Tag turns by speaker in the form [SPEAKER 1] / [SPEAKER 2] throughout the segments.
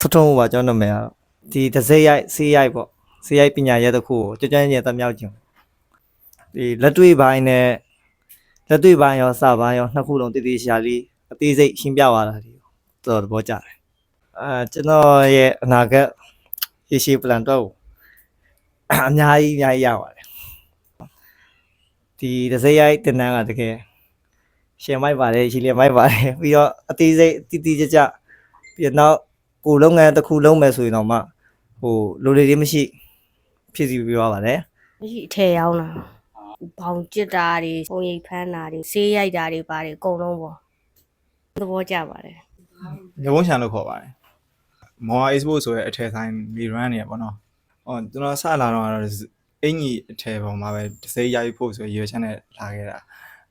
[SPEAKER 1] ထထုံးပါကျွန်တော်နာမည်ကတော့ဒီတစ်စိတ်ရိုက်စေးရိုက်ပေါ့စေးရိုက်ပညာရက်တစ်ခုကိုကြွကြမ်းကျင်သမြောက်ခြင်းဒီလက်တွေ့ပိုင်းနဲ့လက်တွေ့ပိုင်းရောစပိုင်းရောနှစ်ခုလုံးတည်တည်ရှာလေးအသေးစိတ်ရှင်းပြပါတာဒီတော်တော်သဘောကျတယ်အဲကျွန်တော်ရဲ့အနာဂတ်ရရှိ plan တော့ကိုအများကြီးအများကြီးရပါတယ်ဒီတစ်စိတ်ရိုက်တင်တန်းကတကယ်ရှင်မိုက်ပါတယ်ရှီလီမိုက်ပါတယ်ပြီးတော့အသေးစိတ်တည်တည်ကြကြပြီးတော့ ကိုယ်လုပ်ငန်းတစ်ခုလုပ်မယ်ဆိုရင်တော့မှဟိုလူတွေတွေမရှိဖြစ်စီပြီးသွားပါတယ်
[SPEAKER 2] မရှိအထည်ရောက်လာဘောင်ကျစ်တာတွေပုံရိပ်ဖမ်းတာတွေဆေးရိုက်တာတွေပါတယ်အကုန်လုံးပေါ့သဘောကျပါတယ်
[SPEAKER 3] ညဝန်းချန်လို့ခေါ်ပါတယ်မော် export ဆိုရဲအထည်ဆိုင်မီ run နေရပေါ့နော်ဟောကျွန်တော်စလာတော့ကတော့အင်ကြီးအထည်ပေါ်မှာပဲတစ်စိရိုက်ဖို့ဆိုရွေးချက်နဲ့လာခဲ့တာ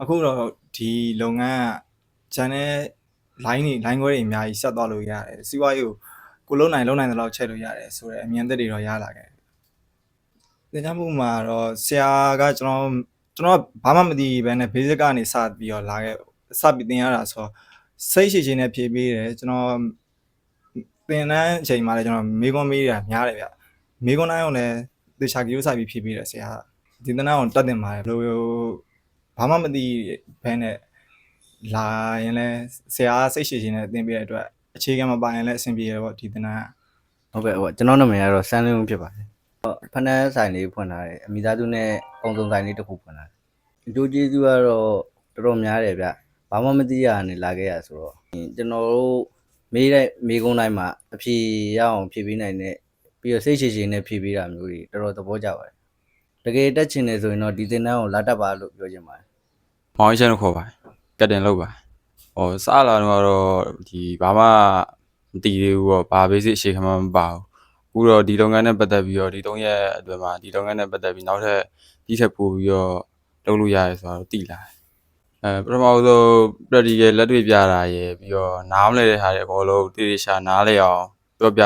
[SPEAKER 3] အခုတော့ဒီလုပ်ငန်းက channel line တွေ line ခွဲတွေအများကြီးဆက်သွားလို့ရတယ်စီးပွားရေးကိုကိုလုံးနိုင်လုံးနိုင်တဲ့လောက်ချက်လို့ရတယ်ဆိုတော့အမြင်သက်တွေတော့ရလာခဲ့သင်ကြားမှုမှာတော့ဆရာကကျွန်တော်ကျွန်တော်ဘာမှမသိဘဲနဲ့ basic ကနေစပြီးတော့လာခဲ့စပြီးသင်ရတာဆိုတော့စိတ်ရှိချင်းနဲ့ဖြည့်ပေးတယ်ကျွန်တော်သင်တန်းအချိန်မှာလည်းကျွန်တော်မေကွန်မေးရများတယ်ဗျမေကွန်တိုင်းအောင်လည်းသေချာကြိုးစားပြီးဖြည့်ပေးတယ်ဆရာဒီတန်းအောင်တက်တင်ပါတယ်ဘယ်လိုဘာမှမသိဘဲနဲ့ လာရင်လည်းဆရာစိတ်ရှိချင်းနဲ့သင်ပေးတဲ့အတွက်အခြေခံမပါရင်လည်းအဆင်ပြေရပေါ့ဒီတန်းက
[SPEAKER 4] ဟုတ်ကဲ့ဟုတ်ကျွန်တော်နာမည်ကတော့စန်းလင်းဦးဖြစ်ပါတယ်ဟုတ်ဖနန်းဆိုင်လေးဖွင့်ထားတယ်အမိသားစုနဲ့ပုံစုံဆိုင်လေးတစ်ခုဖွင့်ထားတယ်အကျိုးကျေးဇူးကတော့တော်တော်များတယ်ဗျဘာမှမသိရကနေလာခဲ့ရဆိုတော့ကျွန်တော်တို့မေးတဲ့မေးခွန်းတိုင်းမှာအဖြေရအောင်ဖြေပေးနိုင်တဲ့ပြီးတော့စိတ်ရှိရှိနဲ့ဖြေပေးတာမျိုးတွေတော်တော်သဘောကျပါတယ်တကယ်တက်ချင်တယ်ဆိုရင်တော့ဒီသင်တန်းကိုလာတတ်ပါလို့ပြောချင်ပါတယ်
[SPEAKER 5] မောင်ရှင်လို့ခေါ်ပါတယ် ကတ်တင်လောက်ပါဟောစလာတော့ကတော့ဒီဘာမှမတည်သေးဘူးပေါ့ဘာ basic အရှိခမမပါဘူးအခုတော့ဒီလုပ်ငန်းနဲ့ပတ်သက်ပြီးတော့ဒီ၃ရက်အတွင်းမှာဒီလုပ်ငန်းနဲ့ပတ်သက်ပြီးနောက်ထပ်ဒီထက်ပိုပြီးတော့လုပ်လို့ရတယ်ဆိုတော့တည်လာတယ်အဲပထမဆုံး practical လက်တွေ့ပြတာရယ်ပြီးတော့နားမလဲတဲ့ဟာတွေအကုန်လုံးတည်တည်ရှာနားလဲအောင်ပြောပြ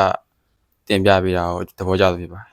[SPEAKER 5] တင်ပြပေးတာကိုသဘောကျသဖြစ်ပါတယ်